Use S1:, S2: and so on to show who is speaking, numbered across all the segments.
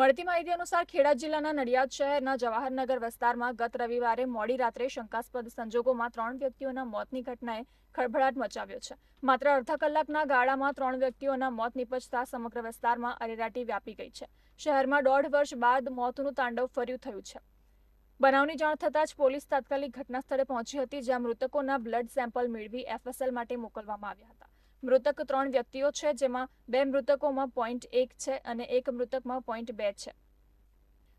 S1: મળતી માહિતી અનુસાર ખેડા જિલ્લાના નડિયાદ શહેરના જવાહરનગર વિસ્તારમાં ગત રવિવારે મોડી રાત્રે શંકાસ્પદ સંજોગોમાં ત્રણ વ્યક્તિઓના મોતની ઘટનાએ ખળભળાટ મચાવ્યો છે. માત્ર અડધા કલાકના ગાળામાં ત્રણ વ્યક્તિઓના મોત નિપજતા સમગ્ર વિસ્તારમાં અરેરાટી વ્યાપી ગઈ છે. શહેરમાં દોઢ વર્ષ બાદ મોતનું તાંડવ ફર્યું થયું છે. બનાવની જાણ થતાં જ પોલીસ તાત્કાલિક ઘટના સ્થળે પહોંચી હતી, જ્યાં મૃતકોના બ્લડ સેમ્પલ મેળવી એફએસએલ માટે મોકલવામાં આવ્યા હતા. મૃતક ત્રણ વ્યક્તિઓ છે, જેમાં બે મૃતકોમાં પોઈન્ટ એક છે અને એક મૃતકમાં પોઈન્ટ બે છે.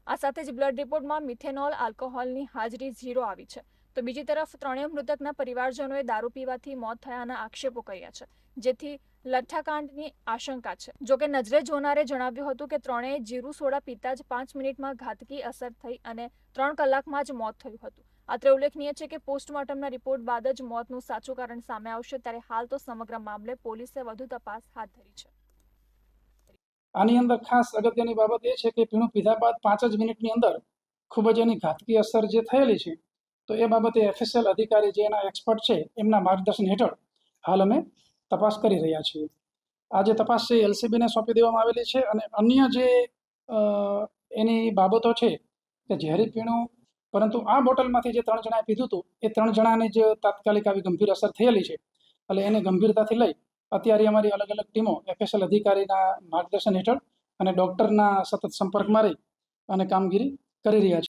S1: આ સાથે જ બ્લડ રિપોર્ટમાં મિથેનોલ આલ્કોહોલની હાજરી ઝીરો આવી છે. તો બીજી તરફ ત્રણેય મૃતકના પરિવારજનોએ દારૂ પીવાથી મોત થયાના આક્ષેપો કર્યા છે, જેથી લઠ્ઠાકાંડની આશંકા છે. જોકે નજરે જોનારે જણાવ્યું હતું કે ત્રણેય જીરું સોડા પીતા જ પાંચ મિનિટમાં ઘાતકી અસર થઈ અને ત્રણ કલાકમાં જ મોત થયું હતું. અત્રે ઉલ્લેખનીય છે કે પોસ્ટમોર્ટમના રિપોર્ટ બાદ જ મોતનું સાચું કારણ સામે આવશે, ત્યારે હાલ તો સમગ્ર મામલે પોલીસે વધુ તપાસ હાથ ધરી છે.
S2: આની અંદર ખાસ અગત્યની બાબત એ છે કે પીણું પીધા બાદ પાંચ જ મિનિટની અંદર ખૂબ જ એની ઘાતકી અસર જે થયેલી છે તો એ બાબતે એફએસએલ અધિકારી જે એના એક્સપર્ટ છે, એમના માર્ગદર્શન હેઠળ હાલ અમે તપાસ કરી રહ્યા છીએ. આ જે તપાસ છે એલસીબીને સોંપી દેવામાં આવેલી છે અને અન્ય જે એની બાબતો છે કે ઝેરી પીણું, પરંતુ આ બોટલમાંથી જે ત્રણ જણાએ પીધું હતું, એ ત્રણ જણાની જ તાત્કાલિક આવી ગંભીર અસર થયેલી છે. એટલે એને ગંભીરતાથી લઈ અત્યારે અમારી અલગ અલગ ટીમો એફએસએલ અધિકારીના માર્ગદર્શન હેઠળ અને ડૉક્ટરના સતત સંપર્કમાં રહી અને કામગીરી કરી રહ્યા છે.